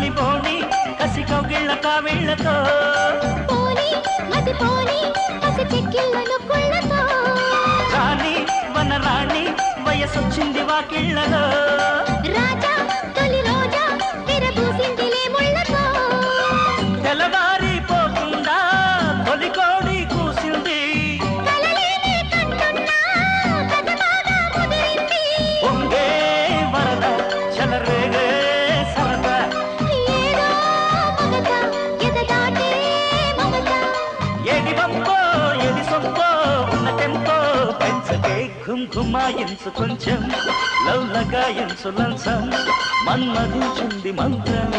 ಗಾಲಿ ಬೋಣಿ ಕಸಿಗೋಗಿಳ್ಳ ಕಾವಿಳ್ಳಕೋ పోనీ మతి పోనీ పసి చెక్కిళ్ళను కుళ్ళతో. రాణి రాణి వయసొచ్చింది వాకిళ్ళలో. కుంకుమాయించు కొంచెం లవ్లగాయించు లంచం మన్మధించింది మంత్రం